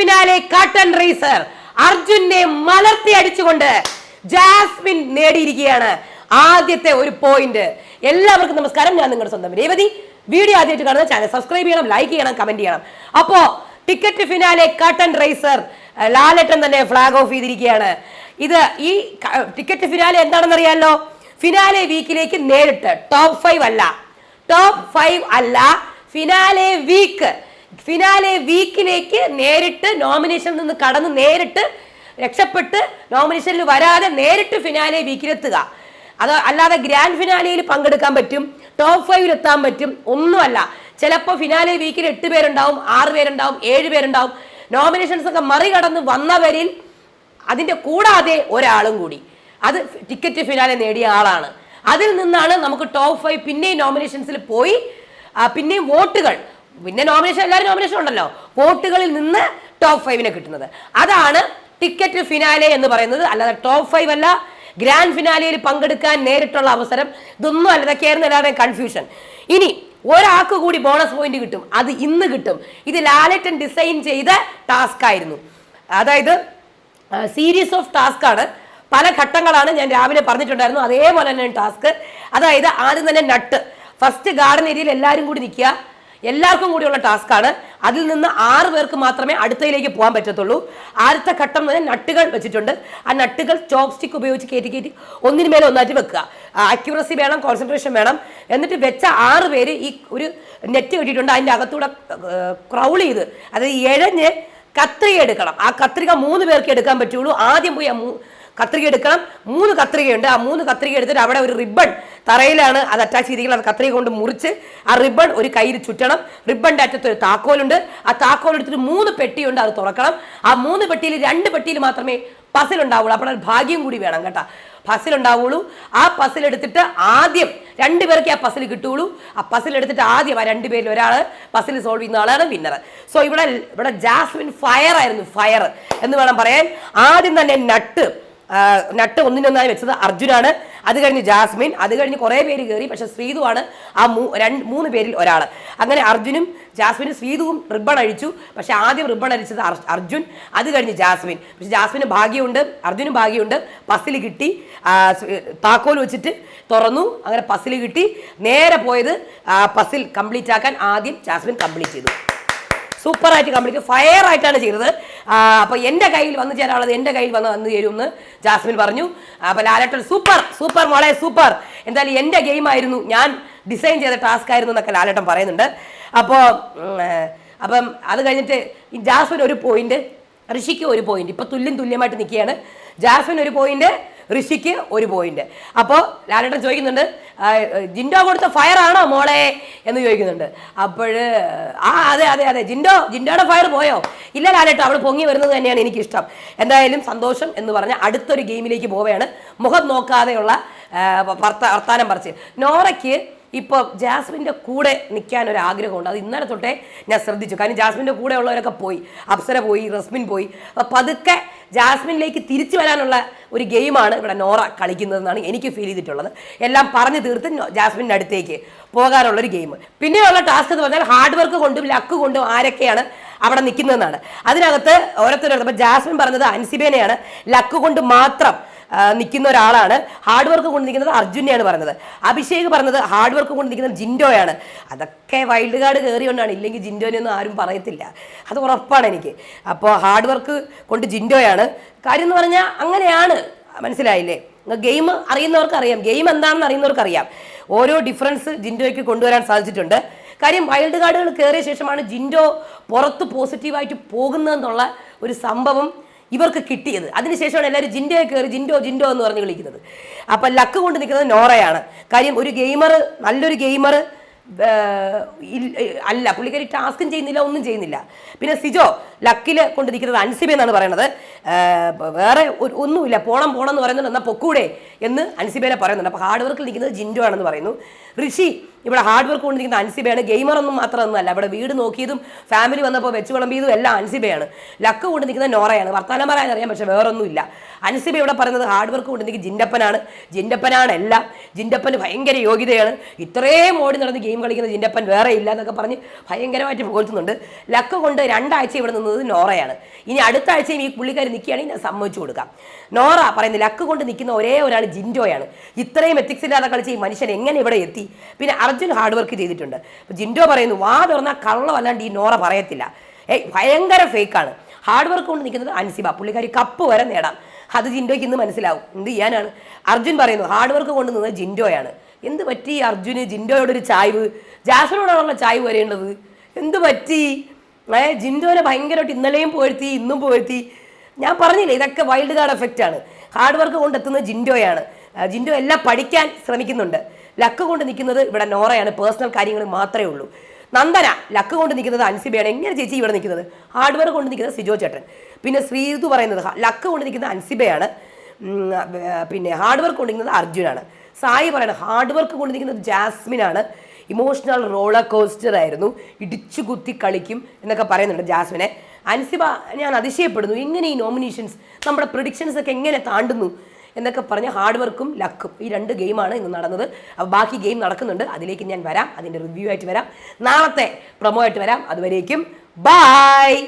Finale കാട്ടൻ razor അർജുനെ മലർത്തി അടിച്ചുകൊണ്ട് ജാസ്മിൻ നേടിയിരിക്കുകയാണ് ആദ്യത്തെ ഒരു പോയിന്റ് എല്ലാവർക്കും നമസ്കാരം. ഞാൻ നിങ്ങളുടെ സ്വന്തം രേവതി. വീഡിയോ ആദ്യമായിട്ട് കാണുന്ന ചാനൽ സബ്സ്ക്രൈബ് ചെയ്യണം ലൈക്ക് ചെയ്യണം കമന്റ് ചെയ്യണം. അപ്പോ ടിക്കറ്റ് ഫിനാലെ കാട്ടൻ റേസർ ലാലട്ടൻ തന്നെ ഫ്ലാഗ് ഓഫ് ചെയ്തിരിക്കുകയാണ്. ഇത് ഈ ടിക്കറ്റ് ഫിനാലെ എന്താണെന്ന് അറിയാലോ? ഫിനാലെ വീക്കിലേക്ക് നേരിട്ട് ടോപ്പ് ഫൈവ് അല്ല. ടോപ്പ് ഫൈവ് അല്ല ഫിനാലെ വീക്ക് ഫിനാലെ വീക്കിലേക്ക് നേരിട്ട് നോമിനേഷനിൽ നിന്ന് കടന്ന് നേരിട്ട് രക്ഷപ്പെട്ട് നോമിനേഷനിൽ വരാതെ നേരിട്ട് ഫിനാലെ വീക്കിലെത്തുക. അത് അല്ലാതെ ഗ്രാൻഡ് ഫിനാലയിൽ പങ്കെടുക്കാൻ പറ്റും ടോപ്പ് ഫൈവിൽ എത്താൻ പറ്റും ഒന്നുമല്ല. ചിലപ്പോൾ ഫിനാലെ വീക്കിൽ എട്ട് പേരുണ്ടാവും ആറ് പേരുണ്ടാവും ഏഴ് പേരുണ്ടാവും. നോമിനേഷൻസ് ഒക്കെ മറികടന്ന് വന്നവരിൽ അതിന്റെ കൂടാതെ ഒരാളും കൂടി. അത് ടിക്കറ്റ് ഫിനാലെ നേടിയ ആളാണ്. അതിൽ നിന്നാണ് നമുക്ക് ടോപ്പ് ഫൈവ് പിന്നെയും നോമിനേഷൻസിൽ പോയി പിന്നെയും വോട്ടുകൾ. പിന്നെ നോമിനേഷൻ എല്ലാവരും നോമിനേഷൻ ഉണ്ടല്ലോ. വോട്ടുകളിൽ നിന്ന് ടോപ്പ് ഫൈവിനെ കിട്ടുന്നത്. അതാണ് ടിക്കറ്റ് ഫിനാലെ എന്ന് പറയുന്നത്. അല്ലാതെ ടോപ്പ് ഫൈവ് അല്ല ഗ്രാൻഡ് ഫിനാലയിൽ പങ്കെടുക്കാൻ നേരിട്ടുള്ള അവസരം. ഇതൊന്നും അല്ല ഇതൊക്കെയായിരുന്നു കൺഫ്യൂഷൻ ഇനി ഒരാൾക്ക് കൂടി ബോണസ് പോയിന്റ് കിട്ടും. അത് ഇന്ന് കിട്ടും. ഇത് ലാലറ്റൻ ഡിസൈൻ ചെയ്ത ടാസ്ക് ആയിരുന്നു. അതായത് സീരീസ് ഓഫ് ടാസ്ക് ആണ്. പല ഘട്ടങ്ങളാണ് ഞാൻ രാവിലെ പറഞ്ഞിട്ടുണ്ടായിരുന്നു. അതേപോലെ തന്നെ ടാസ്ക് അതായത് ആദ്യം തന്നെ നട്ട്. ഫസ്റ്റ് ഗാർഡൻ ഏരിയയിൽ എല്ലാവരും കൂടി നിൽക്കുക. എല്ലാവർക്കും കൂടിയുള്ള ടാസ്ക് ആണ് അതിൽ നിന്ന് ആറ് പേർക്ക് മാത്രമേ അടുത്തയിലേക്ക് പോകാൻ പറ്റത്തുള്ളൂ. ആദ്യത്തെ ഘട്ടം തന്നെ നട്ടുകൾ വെച്ചിട്ടുണ്ട്. ആ നട്ടുകൾ ചോപ്പ് സ്റ്റിക്ക് ഉപയോഗിച്ച് കയറ്റി കയറ്റി ഒന്നിന് മേലെ ഒന്നായിട്ട് വെക്കുക. അക്യൂറസി വേണം കോൺസെൻട്രേഷൻ വേണം. എന്നിട്ട് വെച്ച ആറ് പേര് ഈ ഒരു നെറ്റ് കെട്ടിയിട്ടുണ്ട്. അതിന്റെ അകത്തൂടെ ക്രൗൾ ചെയ്ത് അതായത് ഇഴഞ്ഞ് കത്രിക എടുക്കണം. ആ കത്രിക മൂന്ന് പേർക്ക് എടുക്കാൻ പറ്റുള്ളൂ. ആദ്യം പോയി ആ കത്രിക എടുക്കണം. മൂന്ന് കത്രികയുണ്ട്. ആ മൂന്ന് കത്രിക എടുത്തിട്ട് അവിടെ ഒരു റിബൺ തറയിലാണ് അത് അറ്റാച്ച് ചെയ്തിരിക്കുന്നത്. അത് കത്രിക കൊണ്ട് മുറിച്ച് ആ റിബൺ ഒരു കയ്യിൽ ചുറ്റണം. റിബണിന്റെ അറ്റത്ത് ഒരു താക്കോലുണ്ട്. ആ താക്കോൽ എടുത്തിട്ട് മൂന്ന് പെട്ടിയുണ്ട്. അത് തുറക്കണം. ആ മൂന്ന് പെട്ടിയിൽ രണ്ട് പെട്ടിയിൽ മാത്രമേ പസിൽ ഉണ്ടാവുള്ളൂ. അപ്പോൾ ഭാഗ്യം കൂടി വേണം കേട്ടോ. പസിൽ ഉണ്ടാവുള്ളൂ. ആ പസിൽ എടുത്തിട്ട് ആദ്യം രണ്ട് പേർക്ക് ആ പസിൽ കിട്ടുള്ളൂ. ആ പസിൽ എടുത്തിട്ട് ആദ്യം ആ രണ്ട് പേരിൽ ഒരാൾ പസിൽ സോൾവ് ചെയ്യുന്ന ആളാണ് വിന്നർ സോ ഇവിടെ ഇവിടെ ജാസ്മിൻ ഫയർ ആയിരുന്നു. ഫയർ എന്ന് വേണം പറയാൻ. ആദ്യം തന്നെ നട്ട് നട്ട് ഒന്നിനൊന്നായി വെച്ചത് അർജുനാണ്. അത് കഴിഞ്ഞ് ജാസ്മിൻ അത് കഴിഞ്ഞ് കുറേ പേര് കയറി പക്ഷെ ശ്രീതുവാണ് ആ മൂ രണ്ട് മൂന്ന് പേരിൽ ഒരാൾ അങ്ങനെ അർജുനും ജാസ്മിനും ശ്രീതുവും റിബൺ അഴിച്ചു. പക്ഷെ ആദ്യം റിബൺ അഴിച്ചത് അർ- അർജുൻ അത് കഴിഞ്ഞ് ജാസ്മിൻ. പക്ഷെ ജാസ്മിന് ഭാഗ്യമുണ്ട് അർജുനും ഭാഗ്യമുണ്ട്. പസിൽ കിട്ടി താക്കോൽ വെച്ചിട്ട് തുറന്നു. അങ്ങനെ പസിൽ കിട്ടി. നേരെ പോയത് പസിൽ കംപ്ലീറ്റ് ആക്കാൻ ആദ്യം ജാസ്മിൻ കംപ്ലീറ്റ് ചെയ്തു. സൂപ്പറായിട്ട് കംപ്ലീറ്റ് ഫയർ ആയിട്ടാണ് ചെയ്തത്. അപ്പോൾ അപ്പൊ എന്റെ കയ്യിൽ വന്നു ചേരാനുള്ളത് എന്റെ കയ്യിൽ വന്ന് വന്നു ചേരുമെന്ന് ജാസ്മിൻ പറഞ്ഞു. അപ്പൊ ലാലേട്ടൻ സൂപ്പർ സൂപ്പർ മോളെ സൂപ്പർ. എന്തായാലും എന്റെ ഗെയിം ആയിരുന്നു ഞാൻ ഡിസൈൻ ചെയ്ത ടാസ്ക് ആയിരുന്നു എന്നൊക്കെ ലാലേട്ടൻ പറയുന്നുണ്ട്. അപ്പോൾ അപ്പം അത് കഴിഞ്ഞിട്ട് ജാസ്മിൻ ഒരു പോയിന്റ് ഋഷിക്ക് ഒരു പോയിന്റ് ഇപ്പൊ തുല്യം തുല്യമായിട്ട് നിൽക്കുകയാണ്. ജാസ്മിൻ ഒരു പോയിന്റ് ഋഷിക്ക് ഒരു പോയിന്റ് അപ്പോൾ ലാലേട്ടൻ ചോദിക്കുന്നുണ്ട് ജിൻഡോ കൊടുത്ത ഫയർ ആണോ മോളെ? എന്ന് ചോദിക്കുന്നുണ്ട്. അപ്പോൾ ആ അതെ അതെ അതെ ജിൻഡോ ജിൻഡോയുടെ ഫയർ പോയോ? ഇല്ല ലാലേട്ടൻ അവൾ പൊങ്ങി വരുന്നത് തന്നെയാണ് എനിക്കിഷ്ടം. എന്തായാലും സന്തോഷം എന്ന് പറഞ്ഞ അടുത്തൊരു ഗെയിമിലേക്ക് പോവുകയാണ്. മുഖം നോക്കാതെയുള്ള വർത്താനം പറച്ച് നോറയ്ക്ക് ഇപ്പോൾ ജാസ്മിന്റെ കൂടെ നിൽക്കാൻ ഒരു ആഗ്രഹമുണ്ട് അത് ഇന്നലെ തൊട്ടേ ഞാൻ ശ്രദ്ധിച്ചു. കാരണം ജാസ്മിന്റെ കൂടെ ഉള്ളവരൊക്കെ പോയി. അപ്സര പോയി റസ്മിൻ പോയി. അപ്പോൾ പതുക്കെ ജാസ്മിനിലേക്ക് തിരിച്ചു വരാനുള്ള ഒരു ഗെയിമാണ് ഇവിടെ നോറ കളിക്കുന്നതെന്നാണ് എനിക്ക് ഫീൽ ചെയ്തിട്ടുള്ളത്. എല്ലാം പറഞ്ഞു തീർത്ത് ജാസ്മിന്റെ അടുത്തേക്ക് പോകാനുള്ളൊരു ഗെയിം. പിന്നെയുള്ള ടാസ്ക് എന്ന് പറഞ്ഞാൽ ഹാർഡ് വർക്ക് കൊണ്ടും ലക്ക് കൊണ്ടും ആരൊക്കെയാണ് അവിടെ നിൽക്കുന്നതെന്നാണ് അതിനകത്ത് ഓരോരുത്തരും അപ്പോൾ ജാസ്മിൻ പറഞ്ഞത് അൻസിബേനെയാണ്. ലക്ക് കൊണ്ട് മാത്രം നിൽക്കുന്ന ഒരാളാണ്. ഹാർഡ് വർക്ക് കൊണ്ട് നിൽക്കുന്നത് അർജുനെയാണ് പറഞ്ഞത്. അഭിഷേക് പറഞ്ഞത് ഹാർഡ് വർക്ക് കൊണ്ട് നിൽക്കുന്നത് ജിൻഡോയാണ്. അതൊക്കെ വൈൽഡ് കാർഡ് കയറിയോണ്ടാണ് ഇല്ലെങ്കിൽ ജിൻഡോനെ ഒന്നും ആരും പറയത്തില്ല. അത് ഉറപ്പാണ് എനിക്ക്. അപ്പോൾ ഹാർഡ് വർക്ക് കൊണ്ട് ജിൻഡോയാണ്. കാര്യം എന്ന് പറഞ്ഞാൽ അങ്ങനെയാണ്. മനസ്സിലായില്ലേ? ഗെയിം അറിയുന്നവർക്ക് അറിയാം. ഗെയിം എന്താണെന്ന് അറിയുന്നവർക്ക് അറിയാം. ഓരോ ഡിഫറൻസ് ജിൻഡോയ്ക്ക് കൊണ്ടുവരാൻ സാധിച്ചിട്ടുണ്ട്. കാര്യം വൈൽഡ് കാർഡുകൾ കയറിയ ശേഷമാണ് ജിൻഡോ പുറത്ത് പോസിറ്റീവായിട്ട് പോകുന്നതെന്നുള്ള ഒരു സംഭവം ഇവർക്ക് കിട്ടിയത്. അതിനുശേഷമാണ് എല്ലാവരും ജിൻഡോ കയറി ജിൻഡോ ജിൻഡോ എന്ന് പറഞ്ഞ് വിളിക്കുന്നത്. അപ്പം ലക്ക് കൊണ്ട് നിൽക്കുന്നത് നോറയാണ്. കാര്യം ഒരു ഗെയിമർ നല്ലൊരു ഗെയിമർ അല്ല പുള്ളിക്കാരി ടാസ്കും ചെയ്യുന്നില്ല ഒന്നും ചെയ്യുന്നില്ല. പിന്നെ സിജോ ലക്കിൽ കൊണ്ടിരിക്കുന്നത് അൻസിബ എന്നാണ് പറയുന്നത്. വേറെ ഒന്നുമില്ല. പോണം പോണം എന്ന് പറയുന്നുണ്ട്. എന്നാൽ പൊക്കൂടെ എന്ന് അൻസിബേനെ പറയുന്നുണ്ട്. അപ്പോൾ ഹാർഡ് വർക്കിൽ നിൽക്കുന്നത് ജിൻഡോ ആണെന്ന് പറയുന്നു. ഋഷി ഇവിടെ ഹാർഡ് വർക്ക് കൊണ്ടിരിക്കുന്ന അൻസിബയാണ്. ഗെയിമർ ഒന്നും മാത്രമൊന്നുമല്ല. ഇവിടെ വീട് നോക്കിയതും ഫാമിലി വന്നപ്പോൾ വെച്ച് വിളമ്പിയതും എല്ലാം അൻസിബയാണ്. ലക്ക് കൊണ്ട് നിൽക്കുന്ന നോറയാണ്. വർത്തമാനം പറയാൻ അറിയാം പക്ഷേ വേറൊന്നുമില്ല. അൻസിബ ഇവിടെ പറയുന്നത് ഹാർഡ് വർക്ക് കൊണ്ട് നിൽക്കുന്ന ജിൻഡപ്പനാണ്. ജിൻഡപ്പനാണ് എല്ലാം. ജിൻഡപ്പന് ഭയങ്കര യോഗ്യതയാണ്. ഇത്രയും ഓടി നടന്ന് ഗെയിം കളിക്കുന്ന ജിന്റെപ്പൻ വേറെ ഇല്ല എന്നൊക്കെ പറഞ്ഞ് ഭയങ്കരമായിട്ട് പുകഴ്ത്തുന്നുണ്ട്. ലക്ക് കൊണ്ട് രണ്ടാഴ്ച ഇവിടെ നിന്നത് നോറയാണ്. ഇനി അടുത്ത ആഴ്ചയും ഈ പുള്ളിക്കാരി നിൽക്കുകയാണെങ്കിൽ ഞാൻ സമ്മതിച്ചു കൊടുക്കാം. നോറ പറയുന്നത് ലക്ക് കൊണ്ട് നിൽക്കുന്ന ഒരേ ഒരാൾ ജിൻഡോയാണ്. ഇത്രയും എത്തിക്സ് ഇല്ലാതെ കളിച്ച് ഈ മനുഷ്യൻ എങ്ങനെ ഇവിടെ എത്തി? പിന്നെ അർജുൻ ഹാർഡ് വർക്ക് ചെയ്തിട്ടുണ്ട്. ജിൻഡോ പറയുന്നു വാ തുറന്നാൽ കള്ളമല്ലാണ്ട് ഈ നോറ പറയത്തില്ല. ഏയ് ഭയങ്കര ഫേക്കാണ് ഹാർഡ് വർക്ക് കൊണ്ട് നിൽക്കുന്നത് അൻസിബ. പുള്ളിക്കാരി കപ്പ് വരെ നേടാം. അത് ജിൻഡോയ്ക്ക് ഇന്ന് മനസ്സിലാവും. എന്ത് ചെയ്യാനാണ്? അർജുൻ പറയുന്നു ഹാർഡ് വർക്ക് കൊണ്ട് നിന്നത് ജിൻഡോയാണ്. എന്ത് പറ്റി അർജുന് ജിൻഡോയോടൊരു ചായ്വ്? ജാസ്മിനോടാണുള്ള ചായ്വ് വരേണ്ടത്. എന്ത് പറ്റി? ഏ ജിൻഡോനെ ഭയങ്കരമായിട്ട് ഇന്നലെയും പോഴ്ത്തി ഇന്നും പോഴ്ത്തി ഞാൻ പറഞ്ഞില്ലേ ഇതൊക്കെ വൈൽഡ് കാർഡ് എഫക്റ്റ് ആണ്. ഹാർഡ് വർക്ക് കൊണ്ടെത്തുന്നത് ജിൻഡോയാണ്. ജിൻഡോ എല്ലാം പഠിക്കാൻ ശ്രമിക്കുന്നുണ്ട്. ലക്ക് കൊണ്ട് നിൽക്കുന്നത് ഇവിടെ നോറയാണ്. പേഴ്സണൽ കാര്യങ്ങൾ മാത്രമേ ഉള്ളൂ. നന്ദന ലക്ക് കൊണ്ട് നിൽക്കുന്നത് അൻസിബയാണ്. എങ്ങനെ ചേച്ചി ഇവിടെ നിൽക്കുന്നത്? ഹാർഡ് വർക്ക് കൊണ്ട് നിൽക്കുന്നത് സിജോ ചേട്ടൻ. പിന്നെ ശ്രീതു പറയുന്നത് ലക്ക് കൊണ്ട് നിൽക്കുന്നത് അൻസിബയാണ്. പിന്നെ ഹാർഡ് വർക്ക് കൊണ്ട് നിൽക്കുന്നത് അർജുനാണ്. സായി പറയണം ഹാർഡ് വർക്ക് കൊണ്ട് ജാസ്മിൻ ആണ്. ഇമോഷണൽ റോളർ കോസ്റ്റർ ആയിരുന്നു. ഇടിച്ചു കുത്തി കളിക്കും എന്നൊക്കെ പറയുന്നുണ്ട് ജാസ്മിനെ. അൻസിബ ഞാൻ അതിശയപ്പെടുന്നു. എങ്ങനെ ഈ നോമിനേഷൻസ് നമ്മുടെ പ്രൊഡിക്ഷൻസ് ഒക്കെ എങ്ങനെ താണ്ടുന്നു എന്നൊക്കെ പറഞ്ഞ് ഹാർഡ് വർക്കും ലക്കും ഈ രണ്ട് ഗെയിമാണ് ഇന്ന് നടന്നത്. അപ്പോൾ ബാക്കി ഗെയിം നടക്കുന്നുണ്ട്. അതിലേക്ക് ഞാൻ വരാം. അതിന്റെ റിവ്യൂ ആയിട്ട് വരാം. നാളത്തെ പ്രൊമോ ആയിട്ട് വരാം. അതുവരേക്കും ബൈ